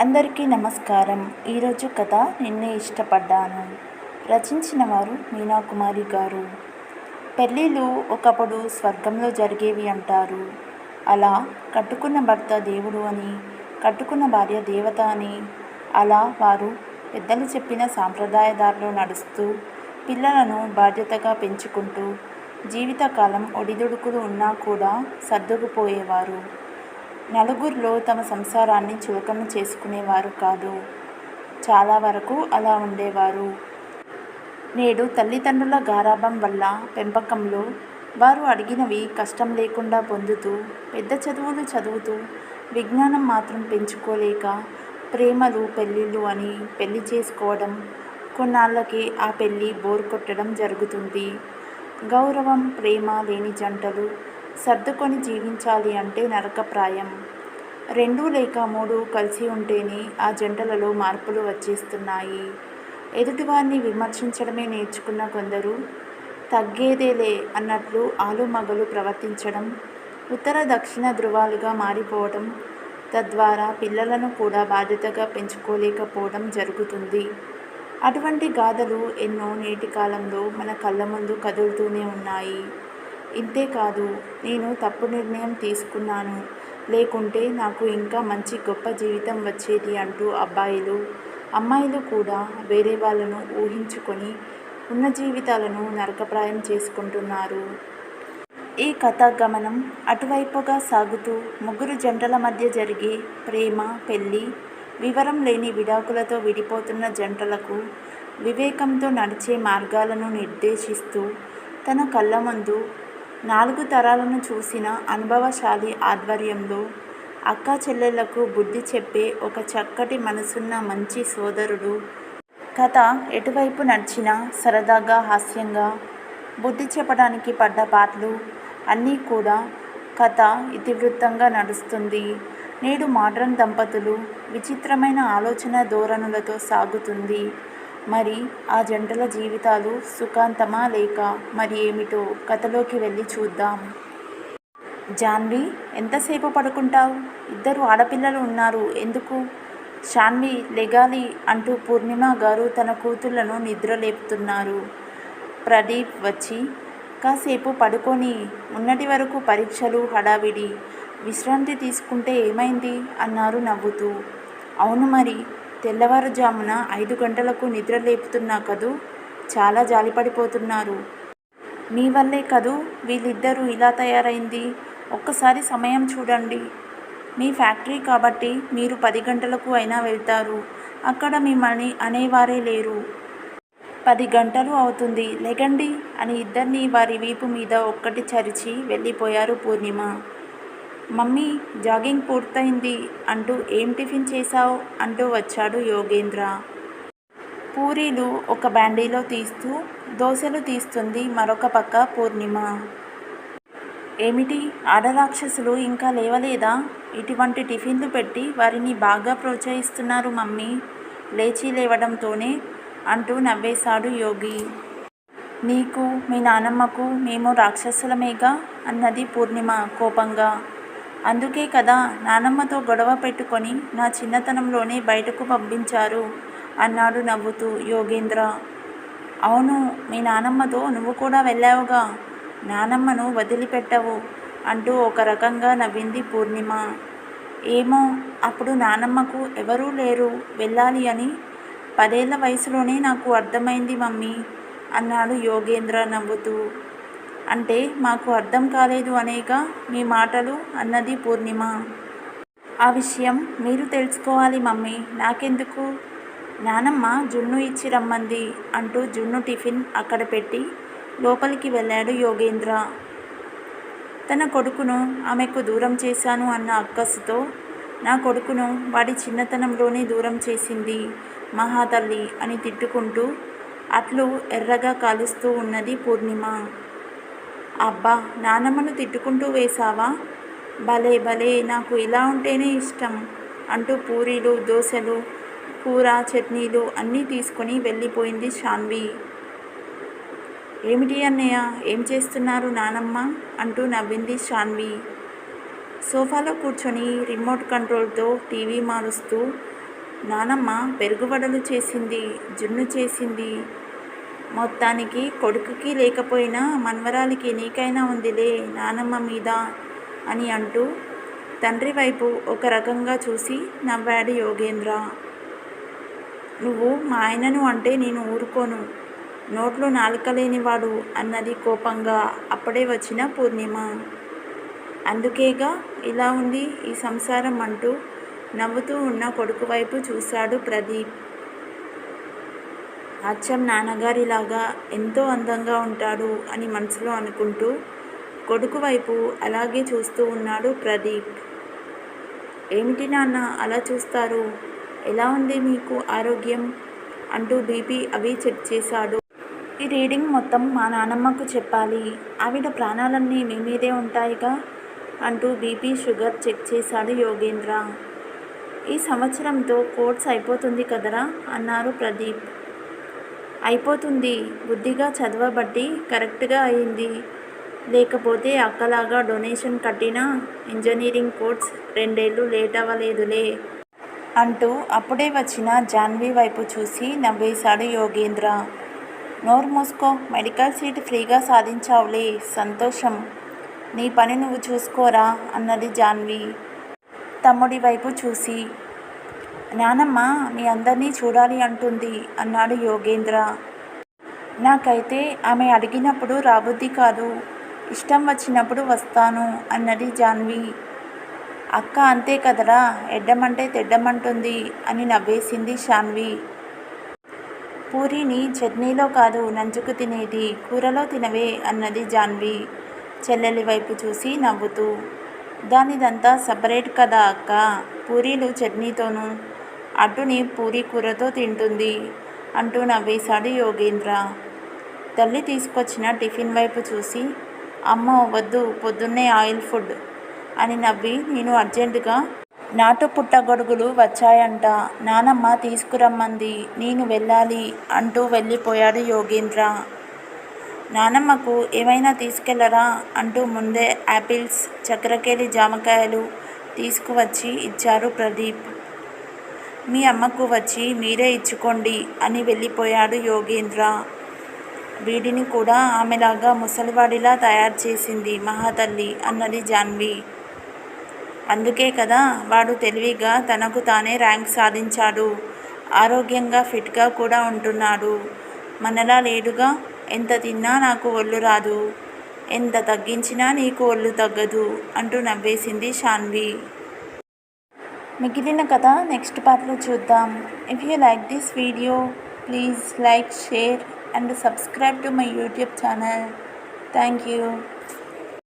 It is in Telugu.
అందరికీ నమస్కారం. ఈరోజు కథ నిన్నే ఇష్టపడ్డాను. రచించిన వారు మీనాకుమారి గారు. పెళ్ళిళ్ళు ఒకప్పుడు స్వర్గంలో జరిగేవి అంటారు. అలా కట్టుకున్న భర్త దేవుడు అని కట్టుకున్న భార్య దేవత అని అలా వారు పెద్దలు చెప్పిన సాంప్రదాయదారిలో నడుస్తూ పిల్లలను బాధ్యతగా పెంచుకుంటూ జీవితకాలం ఒడిదుడుకులు ఉన్నా కూడా సర్దుకుపోయేవారు. నలుగురిలో తమ సంసారాన్ని చులకన చేసుకునేవారు కాదు. చాలా వరకు అలా ఉండేవారు. నేడు తల్లిదండ్రుల గారాభం వల్ల పెంపకంలో వారు అడిగినవి కష్టం లేకుండా పొందుతూ పెద్ద చదువులు చదువుతూ విజ్ఞానం మాత్రం పెంచుకోలేక ప్రేమలు పెళ్ళిళ్ళు అని పెళ్ళి చేసుకోవడం కొన్నాళ్ళకి ఆ పెళ్ళి బోర్ కొట్టడం జరుగుతుంది. గౌరవం ప్రేమ లేని జంటలు సర్దుకొని జీవించాలి అంటే నరకప్రాయం. రెండు లేక మూడు కలిసి ఉంటేనే ఆ జంటలలో మార్పులు వచ్చేస్తున్నాయి. ఎదుటివారిని విమర్శించడమే నేర్చుకున్న కొందరు తగ్గేదేలే అన్నట్లు ఆలుమగలు ప్రవర్తించడం ఉత్తర దక్షిణ ధృవాలుగా మారిపోవడం తద్వారా పిల్లలను కూడా బాధ్యతగా పెంచుకోలేకపోవడం జరుగుతుంది. అటువంటి గాథలు ఎన్నో నేటి కాలంలో మన కళ్ళ ముందు కదులుతూనే ఉన్నాయి. ఇంతేకాదు నేను తప్పు నిర్ణయం తీసుకున్నాను. లేకుంటే నాకు ఇంకా మంచి గొప్ప జీవితం వచ్చేది అంటూ అబ్బాయిలు అమ్మాయిలు కూడా వేరే వాళ్ళను ఊహించుకొని ఉన్న జీవితాలను నరకప్రాయం చేసుకుంటున్నారు. ఈ కథ గమనం అటువైపుగా సాగుతూ ముగ్గురు జంటల మధ్య జరిగే ప్రేమ పెళ్ళి వివరం లేని విడాకులతో విడిపోతున్న జంటలకు వివేకంతో నడిచే మార్గాలను నిర్దేశిస్తూ తన కళ్ళ ముందు నాలుగు తరాలను చూసిన అనుభవశాలి ఆధ్వర్యంలో అక్కా చెల్లెళ్ళకు బుద్ధి చెప్పే ఒక చక్కటి మనసున్న మంచి సోదరుడు. కథ ఎటువైపు నడిచినా సరదాగా హాస్యంగా బుద్ధి చెప్పడానికి పడ్డ పాటలు అన్నీ కూడా కథ ఇతివృత్తంగా నడుస్తుంది. నేడు మోడ్రన్ దంపతులు విచిత్రమైన ఆలోచన ధోరణులతో సాగుతుంది. మరి ఆ జంటల జీవితాలు సుఖాంతమా లేక మరి ఏమిటో కథలోకి వెళ్ళి చూద్దాం. జాన్వి ఎంతసేపు పడుకుంటావు? ఇద్దరు ఆడపిల్లలు ఉన్నారు. ఎందుకు? శాన్వి లెగాలి అంటూ పూర్ణిమ గారు తన కూతుళ్ళను నిద్రలేపుతున్నారు ప్రదీప్ వచ్చి కాసేపు పడుకొని ఉన్నటి వరకు పరీక్షలు హడావిడి విశ్రాంతి తీసుకుంటే ఏమైంది? అన్నారు నవ్వుతూ. అవును మరి తెల్లవారుజామున ఐదు గంటలకు నిద్ర లేపుతున్నా కదూ? చాలా జాలిపడిపోతున్నారు. మీ వల్లే కదూ? వీళ్ళిద్దరూ ఇలా తయారైంది? ఒక్కసారి సమయం చూడండి. మీ ఫ్యాక్టరీ కాబట్టి మీరు పది గంటలకు అయినా వెళ్తారు. అక్కడ మిమ్మల్ని అనేవారే లేరు. పది గంటలు అవుతుంది. లెగండి అని ఇద్దరిని వారి వీపు మీద ఒక్కటి చరిచి వెళ్ళిపోయారు పూర్ణిమ. మమ్మీ జాగింగ్ పూర్తయింది అంటూ ఏం టిఫిన్ చేశావు? అంటూ వచ్చాడు యోగేంద్ర. పూరీలు ఒక బ్యాండీలో తీస్తూ దోశలు తీస్తుంది మరొక పక్క పూర్ణిమ. ఏమిటి? ఆడరాక్షసులు ఇంకా లేవలేదా? ఇటువంటి టిఫిన్లు పెట్టి వారిని బాగా ప్రోత్సహిస్తున్నారు మమ్మీ. లేచి లేవడంతోనే అంటూ నవ్వేశాడు యోగి. నీకు మీ నానమ్మకు మేము రాక్షసులమేగా? అన్నది పూర్ణిమ కోపంగా. అందుకే కదా నానమ్మతో గొడవ పెట్టుకొని నా చిన్నతనంలోనే బయటకు పంపించారు అన్నాడు నవ్వుతూ యోగేంద్ర. అవును మీ నానమ్మతో నువ్వు కూడా వెళ్ళావుగా. నానమ్మను వదిలిపెట్టవు అంటూ ఒక రకంగా నవ్వింది పూర్ణిమ. ఏమో అప్పుడు నానమ్మకు ఎవరూ లేరు వెళ్ళాలి అని. పదేళ్ళ వయసులోనే నాకు అర్థమైంది మమ్మీ అన్నాడు యోగేంద్ర నవ్వుతూ. అంటే మాకు అర్థం కాలేదు అనేక మీ మాటలు అన్నది పూర్ణిమ. ఆ విషయం మీరు తెలుసుకోవాలి మమ్మీ. నాకెందుకు? నానమ్మ జున్ను ఇచ్చి రమ్మంది అంటూ జున్ను టిఫిన్ అక్కడ పెట్టి లోపలికి వెళ్ళాడు యోగేంద్ర. తన కొడుకును ఆమెకు దూరం చేశాను అన్న అక్కసుతో నా కొడుకును వాడి చిన్నతనంలోనే దూరం చేసింది మహాతల్లి అని తిట్టుకుంటూ అట్లు ఎర్రగా కాలుస్తూ ఉన్నది పూర్ణిమ. అబ్బా నానమ్మను తిట్టుకుంటూ వేశావా? భలే భలే నాకు ఇలా ఉంటేనే ఇష్టం అంటూ పూరీలు దోశలు కూర చట్నీలు అన్నీ తీసుకొని వెళ్ళిపోయింది శాన్వి. ఏమిటి అన్నయ్య ఏం చేస్తున్నారు నానమ్మ? అంటూ నవ్వింది శాన్వి. సోఫాలో కూర్చొని రిమోట్ కంట్రోల్తో టీవీ మారుస్తూ నానమ్మ పెరుగుబడలు చేసింది జున్ను చేసింది మొత్తానికి కొడుకుకి లేకపోయినా మన్వరాలికి నీకైనా ఉందిలే నానమ్మ మీద అని అంటూ తండ్రి వైపు ఒక రకంగా చూసి నవ్వాడు యోగేంద్ర. నువ్వు మా ఆయనను అంటే నేను ఊరుకోను. నోట్లో నాలుక లేనివాడు అన్నది కోపంగా అప్పుడే వచ్చిన పూర్ణిమ. అందుకేగా ఇలా ఉంది ఈ సంసారం అంటూ నవ్వుతూ ఉన్న కొడుకు వైపు చూశాడు ప్రదీప్. అచ్చం నాన్నగారిలాగా ఎంతో అందంగా ఉంటాడు అని మనసులో అనుకుంటూ కొడుకు వైపు అలాగే చూస్తూ ఉన్నాడు ప్రదీప్. ఏమిటి నాన్న అలా చూస్తారు? ఎలా ఉంది మీకు ఆరోగ్యం? అంటూ బీపీ అవి చెక్ చేశాడు. ఈ రీడింగ్ మొత్తం మా నానమ్మకు చెప్పాలి. ఆవిడ ప్రాణాలన్నీ మీ మీదే ఉంటాయిగా? అంటూ బీపీ షుగర్ చెక్ చేశాడు యోగేంద్ర. ఈ సంవత్సరంతో కోర్స్ అయిపోతుంది కదరా? అన్నారు ప్రదీప్. అయిపోతుంది. బుద్ధిగా చదవబట్టి కరెక్ట్గా అయింది. లేకపోతే అక్కలాగా డొనేషన్ కట్టిన ఇంజనీరింగ్ కోర్స్ రెండేళ్ళు లేట్ అవ్వలేదులే అంటూ అప్పుడే వచ్చిన జాన్వి వైపు చూసి నవ్వేశాడు యోగేంద్ర. నోరు మూసుకో మెడికల్ సీట్ ఫ్రీగా సాధించావులే సంతోషం. నీ పని నువ్వు చూసుకోరా అన్నది జాన్వి. తమ్ముడి వైపు చూసి నానమ్మ మీ అందరినీ చూడాలి అంటుంది అన్నాడు యోగేంద్ర. నాకైతే ఆమె అడిగినప్పుడు రాబుద్ది కాదు ఇష్టం వచ్చినప్పుడు వస్తాను అన్నది జాన్వి. అక్క అంతే కదరా ఎడ్డమంటే తెడ్డమంటుంది అని నవ్వేసింది షాన్వి పూరీని చట్నీలో కాదు నంచుకు తినేది కూరలో తినవే అన్నది జాన్వి. చెల్లెలి వైపు చూసి నవ్వుతూ దానిదంతా సపరేట్ కదా అక్క పూరీలు చట్నీతోనూ. అటుని పూరీ కూరతో తింటుంది అంటూ నవ్వేశాడు యోగేంద్ర. తల్లి తీసుకొచ్చిన టిఫిన్ వైపు చూసి అమ్మో వద్దు పొద్దున్నే ఆయిల్ ఫుడ్ అని నవ్వి నేను అర్జెంటుగా నాటు పుట్టగొడుగులు వచ్చాయంట. నానమ్మ తీసుకురమ్మంది నేను వెళ్ళాలి అంటూ వెళ్ళిపోయాడు యోగేంద్ర. నానమ్మకు ఏమైనా తీసుకెళ్ళరా అంటూ ముందే యాపిల్స్ చక్రకేళి జామకాయలు తీసుకువచ్చి ఇచ్చారు ప్రదీప్. మీ అమ్మకు వచ్చి మీరే ఇచ్చుకోండి అని వెళ్ళిపోయాడు యోగేంద్ర. వీడిని కూడా ఆమెలాగా ముసలివాడిలా తయారు చేసింది మహాతల్లి అన్నది జాన్వి. అందుకే కదా వాడు తెలివిగా తనకు తానే ర్యాంక్ సాధించాడు. ఆరోగ్యంగా ఫిట్గా కూడా ఉంటున్నాడు. మనలా లేడుగా ఎంత తిన్నా నాకు ఒళ్ళు రాదు. ఎంత తగ్గించినా నీకు ఒళ్ళు తగ్గదు అంటూ నవ్వేసింది షాన్వి. మిగిలిన కథ నెక్స్ట్ పార్ట్లో చూద్దాం. If you like this video please like share and subscribe to my YouTube channel thank you